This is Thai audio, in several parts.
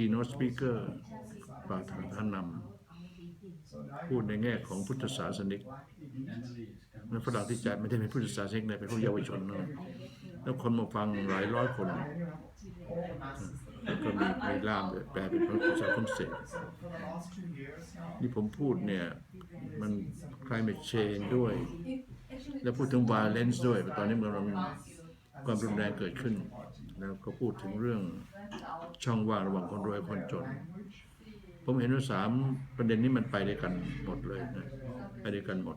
keynote speaker ประธานนำพูดในแง่ของพุทธศาสนิกและฝรั่งที่จัดไม่ได้เป็นพุทธศาสนิกเลยเป็นพวกเยาวชนเนอะแล้วคนมาฟังหลายร้อยคนแล้วก็มีมีล่ามด้วยแปลเป็นภาษาฝรั่งเศสนี่ผมพูดเนี่ย มัน climate change ด้วย แล้วพูดถึง violence ด้วย ตอนนี้มันมีความรุนแรงเกิดขึ้น แล้วก็พูดถึงเรื่องช่องว่างระหว่างคนรวยคนจน ผมเห็นว่าสามประเด็นนี้มันไปด้วยกันหมดเลยนะไปด้วยกันหมด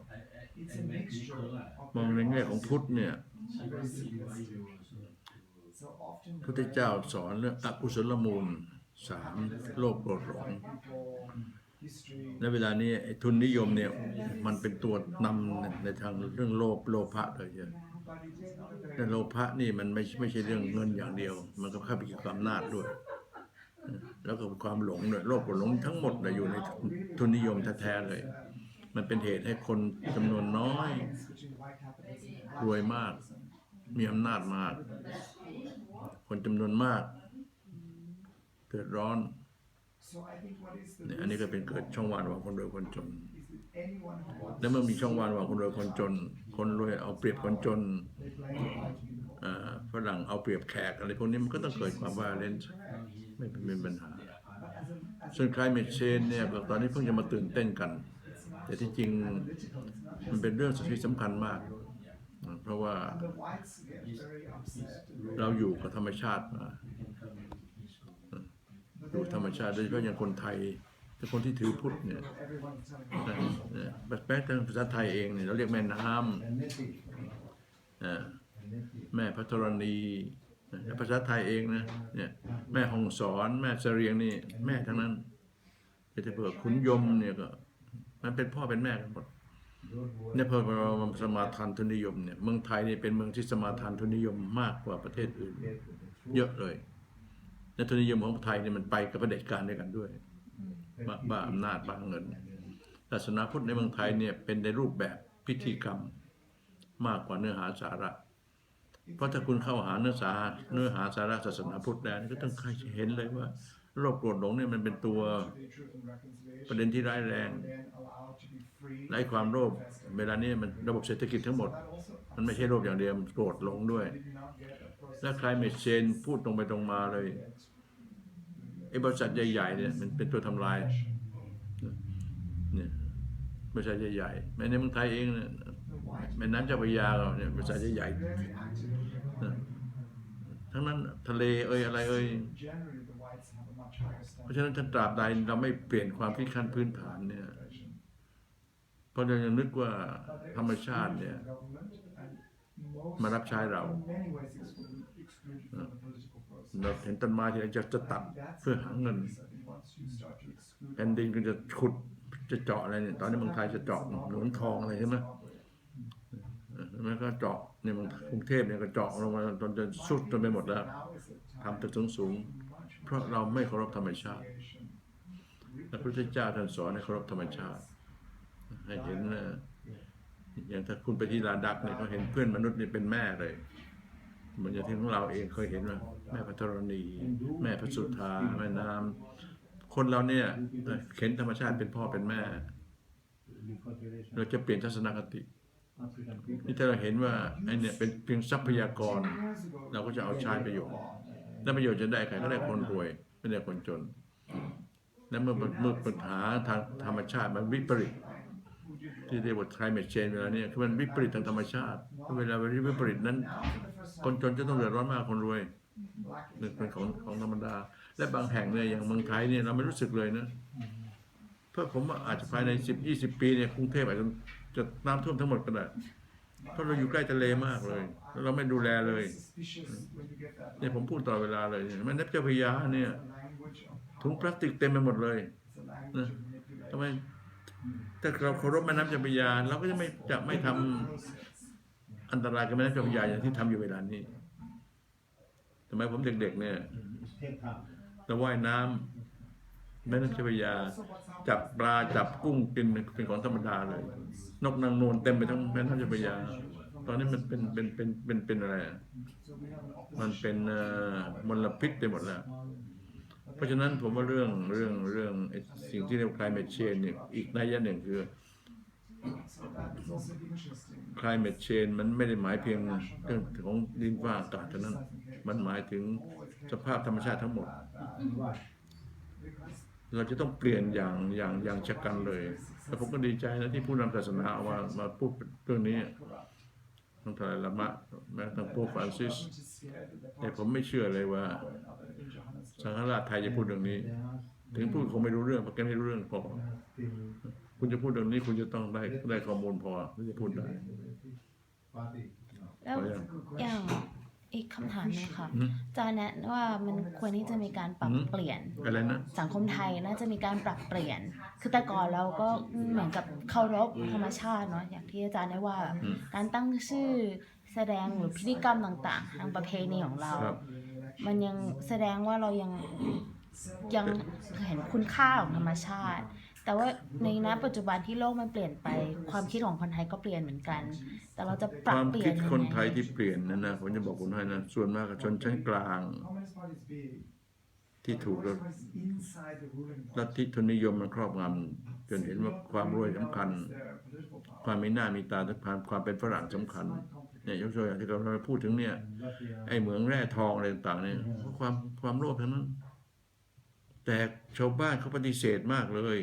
มองในแง่ของพุทธเนี่ยพระพุทธเจ้าสอนเรื่องอกุศลมูลสามโลภโกรธหลงและเวลานี้ทุนนิยมเนี่ยมันเป็นตัวนำในทางเรื่องโลภโลภะเลยเยอะ แต่โลภะนี่มันไม่ไม่ใช่เรื่องเงินอย่างเดียว มันก็เข้าไปเกี่ยวกับอำนาจด้วย แล้วก็ความหลงด้วยโลภกับหลงทั้งหมดเลยอยู่ในทุนนิยมแท้ๆเลย มันเป็นเหตุให้คนจำนวนน้อย รวยมาก มีอำนาจมาก คนจำนวนมากเดือดร้อนเนี่ยอันนี้ก็เป็นเกิดช่องว่างระหว่างคนรวยคนจน แล้วเมื่อมีช่องว่างระหว่างคนรวยคนจน คนรวยเอาเปรียบคนจนอ่าฝรั่งเอาเปรียบแขกอะไรพวกนี้มันก็ต้องเกิดความว่าเลนไม่เป็นปัญหา ส่วนคลายเมชเชนเนี่ยตอนนี้เพิ่งจะมาตื่นเต้นกัน แต่ที่จริงมันเป็นเรื่องที่สำคัญมาก เพราะว่าเราอยู่กับธรรมชาติมาอยู่ธรรมชาติโดยเฉพาะอย่างคนไทย แต่คนที่ถือพุทธเนี่ยแม้แต่ภาษาไทยเองเนี่ยเราเรียกแม่น้ำอ่าแม่พัทรณีนะภาษาไทยเองนะเนี่ยแม่ห้องสอนแม่เสรียงนี่แม่ทั้งนั้นแต่เผื่อขุนยมเนี่ยก็มันเป็นพ่อเป็นแม่กันหมดเนี่ยพอเราสมาทานทุนนิยมเนี่ยเมืองไทยนี่เป็นเมืองที่สมาทานทุนนิยมมากกว่าประเทศอื่น เยอะเลยในทุนนิยมของไทยเนี่ยมันไปกับประเด็จการด้วยกันด้วยบ้าบ้าอำนาจบ้าเงินศาสนาพุทธในเมืองไทยเนี่ยเป็นในรูปแบบพิธีกรรมมากกว่าเนื้อหาสาระ เพราะถ้าคุณเข้าหาเนื้อสาเนื้อหาสาระศาสนาพุทธแล้วก็ต้องใครเห็นเลยว่าโรคโกรธหลงเนี่ยมันเป็นตัวประเด็นที่ร้ายแรงไร้ความโลภเวลานี้มันระบบเศรษฐกิจทั้งหมด มันไม่ใช่โลภอย่างเดียวมันโกรธหลงด้วย และใครเมชเชนพูดตรงไปตรงมาเลย ไอ้บริษัทใหญ่ๆเนี่ยมันเป็นตัวทำลายเนี่ยบริษัทใหญ่ๆแม้ในเมืองไทยเองเนี่ยแม่น้ำเจ้าพระยาเราเนี่ยบริษัทใหญ่ๆทั้งนั้นทะเลเอ่ยอะไรเอ่ยเพราะฉะนั้นถ้าตราบใดเราไม่เปลี่ยนความคิดขั้นพื้นฐานเนี่ยเพราะเรายังนึกว่าธรรมชาติเนี่ยมารับใช้เรา เราเห็นต้นไม้ที่เราจะจะตัดเพื่อหาเงินแผ่นดินก็จะขุดจะเจาะอะไรเนี่ย ตอนนี้เมืองไทยจะเจาะหนุนทองอะไรใช่ไหมมันก็เจาะเนี่ยมันกรุงเทพเนี่ยก็เจาะลงมาจนจะสุดจนไปหมดแล้วทำตึกสูง เพราะเราไม่เคารพธรรมชาติพระพุทธเจ้าท่านสอนให้เคารพธรรมชาติ ให้เห็นนะอย่างถ้าคุณไปที่ลาดักเนี่ยเขาเห็นเพื่อนมนุษย์เนี่ยเป็นแม่เลย เหมือนอย่างที่ของเราเองเคยเห็นว่าแม่พัทรณี แม่พระสุธาแม่น้ำคนเราเนี่ยเห็นธรรมชาติเป็นพ่อเป็นแม่ เราจะเปลี่ยนทัศนคตินี่ถ้าเราเห็นว่าไอ้เนี่ยเป็นเพียงทรัพยากร เราก็จะเอาใช้ประโยชน์และประโยชน์จะได้ใครก็ได้คนรวยไม่ได้คนจนและเมื่อเมื่อปัญหาทางธรรมชาติมันวิปริต ที่เรียกว่า climate change เวลานี้คือมันวิปริตทางธรรมชาติ เวลาวิปริตนั้น คนจนจะต้องเดือดร้อนมากคนรวยนี่เป็นของของธรรมดา และบางแห่งเนี่ยอย่างเมืองไทยเนี่ยเราไม่รู้สึกเลยนะเพราะผมว่าอาจจะภายในสิบยี่สิบปีเนี่ยกรุงเทพอาจจะจะน้ำท่วมทั้งหมดก็ได้เพราะเราอยู่ใกล้ทะเลมากเลยแล้วเราไม่ดูแลเลยเนี่ยผมพูดตลอดเวลาเลยแม่น้ำเจ้าพยาเนี่ยถุงพลาสติกเต็มไปหมดเลยนะทำไม ถ้าเราเคารพแม่น้ำเจ้าพระยาเราก็จะไม่จะไม่ทำอันตรายกับแม่น้ำเจ้าพระยาอย่างที่ทำอยู่เวลานี้ทำไมผมเด็กๆเนี่ยเราว่ายน้ำแม่น้ำเจ้าพระยา จับปลาจับกุ้งกินเป็นของธรรมดาเลย นกนางนวลเต็มไปทั้งแม่น้ำเจ้าพระยา ตอนนี้มันเป็นเป็นเป็นเป็นเป็นอะไร มันเป็นมลพิษไปหมดแล้ว เพราะฉะนั้นผมว่าเรื่องเรื่องเรื่องสิ่งที่เรียกว่า climate change เนี่ยอีกนัยยะหนึ่งคือ climate change มันไม่ได้หมายเพียงเรื่องของดินฟ้าอากาศเท่านั้น มันหมายถึงสภาพธรรมชาติทั้งหมด เราจะต้องเปลี่ยนอย่างอย่างอย่างชะกันเลย แล้วผมก็ดีใจนะที่ผู้นำศาสนาเอามามาพูดเรื่องนี้ทั้งทายละมะแม้ทั้งโป๊ปฟรานซิสแต่ผมไม่เชื่อเลยว่า สังฆราชไทยจะพูดเรื่องนี้ ถึงพูดคงไม่รู้เรื่องเพราะแกไม่รู้เรื่องพอคุณจะพูดเรื่องนี้คุณจะต้องได้ได้ข้อมูลพอที่จะพูดได้แล้วอย่างอีกคำถามหนึงค่ะอืมอาจารย์แนะว่ามันควรที่จะมีการปรับอืมเปลี่ยน อะไรนะ สังคมไทยน่าจะมีการปรับเปลี่ยน คือแต่ก่อนเราก็เหมือนกับเคารพธรรมชาติเนาะอย่างที่อาจารย์ได้ว่าอืมการตั้งชื่อแสดงหรือพิธีกรรมต่าง ๆ ทางประเพณีของเรา ครับ มันยังแสดงว่าเรายังยังเห็นคุณค่าของธรรมชาติ แต่ว่าในณปัจจุบันที่โลกมันเปลี่ยนไป ความคิดของคนไทยก็เปลี่ยนเหมือนกัน แต่เราจะปครับวามเปลี่ยคินดคนไทยที่เปลี่ยนนะนนะผมจะบอกคุณให้นะส่วนมากกับชนชั้นกลาง ที่ถูกแล้วลัทธิทุนนิยมมันครอบงำจนเห็นว่าความรวยสำคัญ ความมีหน้ามีตาสำคัญความเป็นฝรั่งสำคัญ เนี่ยยกตัวอย่างที่เราพูดถึงเนี่ย ไอ้เหมืองแร่ทองอะไรต่างๆเนี่ยเพราะความความโลภทั้งนั้น แต่ชาวบ้านเขาปฏิเสธมากเลย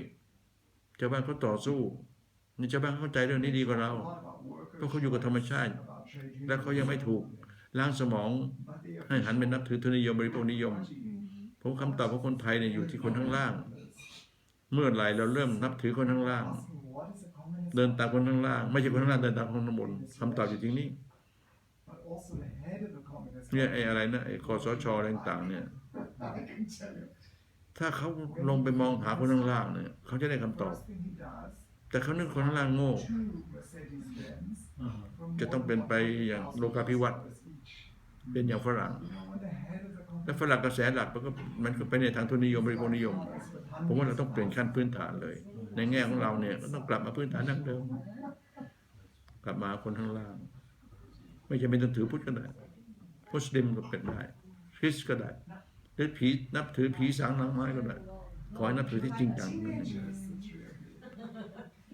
ชาวบ้านเขาต่อสู้นี่ชาวบ้านเข้าใจเรื่องนี้ดีกว่าเราเพราะเขาอยู่กับธรรมชาติ และเขายังไม่ถูกล้างสมองให้หันไปนับถือทุนนิยมบริโภคนิยมผมคำตอบของคนไทยเนี่ยอยู่ที่คนข้างล่าง เมื่อไหร่เราเริ่มนับถือคนข้างล่าง เดินตามคนข้างล่าง ไม่ใช่คนข้างล่างเดินตามคนข้างบนคำตอบอยู่ที่นี่ เนี่ยไอ้อะไรนะไอ้คอสชอะไรต่างๆเนี่ย ถ้าเขาลงไปมองหาคนข้างล่างเนี่ยเขาจะได้คำตอบ แต่เขานึกคนข้างล่างโง่ จะต้องเป็นไปอย่างโลกาภิวัตน์เป็นอย่างฝรั่งและฝรั่งกระแสหลักมันก็มันก็ไปในทางทุนนิยมบริโภคนิยม ผมว่าเราต้องเปลี่ยนขั้นพื้นฐานเลย ในแง่ของเราเนี่ยก็ต้องกลับมาพื้นฐานดั้งเดิม กลับมาคนข้างล่าง ไม่จำเป็นต้องถือพุทธก็ได้มุสลิมก็เป็นได้คริสต์ก็ได้หรือผีนับถือผีสางนางไม้ก็ได้ขอให้นับถือที่จริงจังนั่นเอง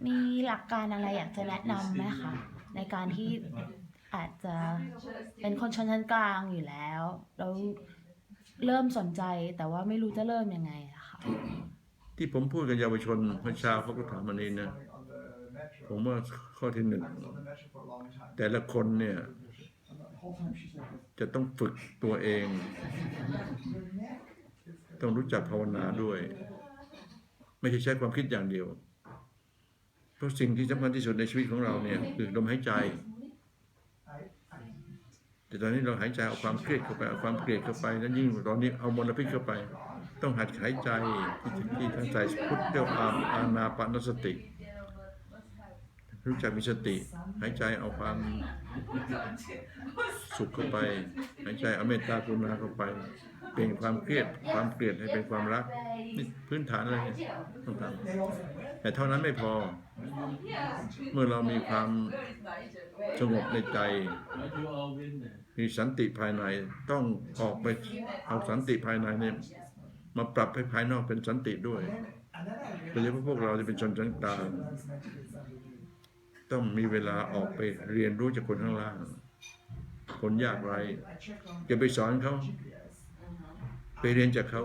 มีหลักการอะไรอยากจะแนะนำไหมคะในการที่อาจจะเป็นคนชนชั้นกลางอยู่แล้วแล้วเริ่มสนใจแต่ว่าไม่รู้จะเริ่มยังไงอะค่ะที่ผมพูดกับเยาวชนเมื่อเช้าเขาก็ถามมานี้นะ ผมว่าข้อที่หนึ่งแต่ละคนเนี่ย จะต้องฝึกตัวเอง ต้องรู้จักภาวนาด้วย ไม่ใช่ใช้ความคิดอย่างเดียว เพราะสิ่งที่สำคัญที่สุดในชีวิตของเราเนี่ยคือลมหายใจ แต่ตอนนี้เราหายใจเอาความเครียดเข้าไปเอาความเกลียดเข้าไปแล้วยิ่งตอนนี้เอามลพิษเข้าไป ต้องหัดหายใจที่ที่ทางสายพุทธเรียกว่าอานาปานสติ รู้จักมีสติ หายใจเอาความสุขเข้าไป หายใจเอาเมตตากรุณาเข้าไป เปลี่ยนความเครียดความเกลียดให้เป็นความรักนี่พื้นฐานเลยต้องทำแต่เท่านั้นไม่พอ เมื่อเรามีความสงบในใจ มีสันติภายในต้องออกไปเอาสันติภายในเนี่ยมาปรับให้ภายนอกเป็นสันติด้วยโดยเฉพาะพวกเราจะเป็นชนชั้นกลาง ต้องมีเวลาออกไปเรียนรู้จากคนข้างล่าง คนยากไรอย่าไปสอนเขา ไปเรียนจากเขา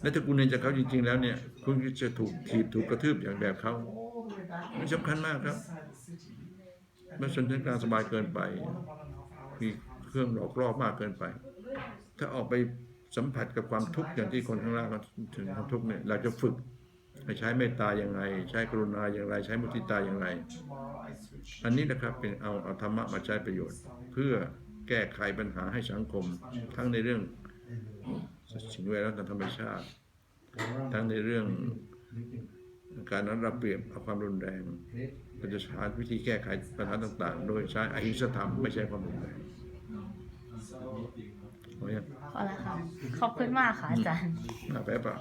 และถ้าคุณเรียนจากเขาจริง ๆ แล้วเนี่ย คุณจะถูกถีบถูกกระทืบอย่างแบบเขามันสำคัญมากครับมันชนชั้นกลางสบายเกินไป มีเครื่องหลอกล่อมากเกินไป ถ้าออกไปสัมผัสกับความทุกข์อย่างที่คนข้างล่างเขาถึงความทุกข์เนี่ย เราจะฝึก ให้ใช้เมตตาอย่างไร ใช้กรุณาอย่างไร ใช้มุทิตาอย่างไร อันนี้นะครับเป็นเอาเอาธรรมะมาใช้ประโยชน์ เพื่อแก้ไขปัญหาให้สังคม ทั้งในเรื่องสิ่งแวดล้อมทางธรรมชาติ ทั้งในเรื่องการนั้นรับเปรียบเอาความรุนแรงเราจะหาวิธีแก้ไขปัญหาต่าง ๆ โดยใช้อหิงสธรรมไม่ใช่ความรุนแรงเพราะงั้นพอแล้วค่ะขอบคุณมากค่ะอาจารย์น่าแป๊บอะ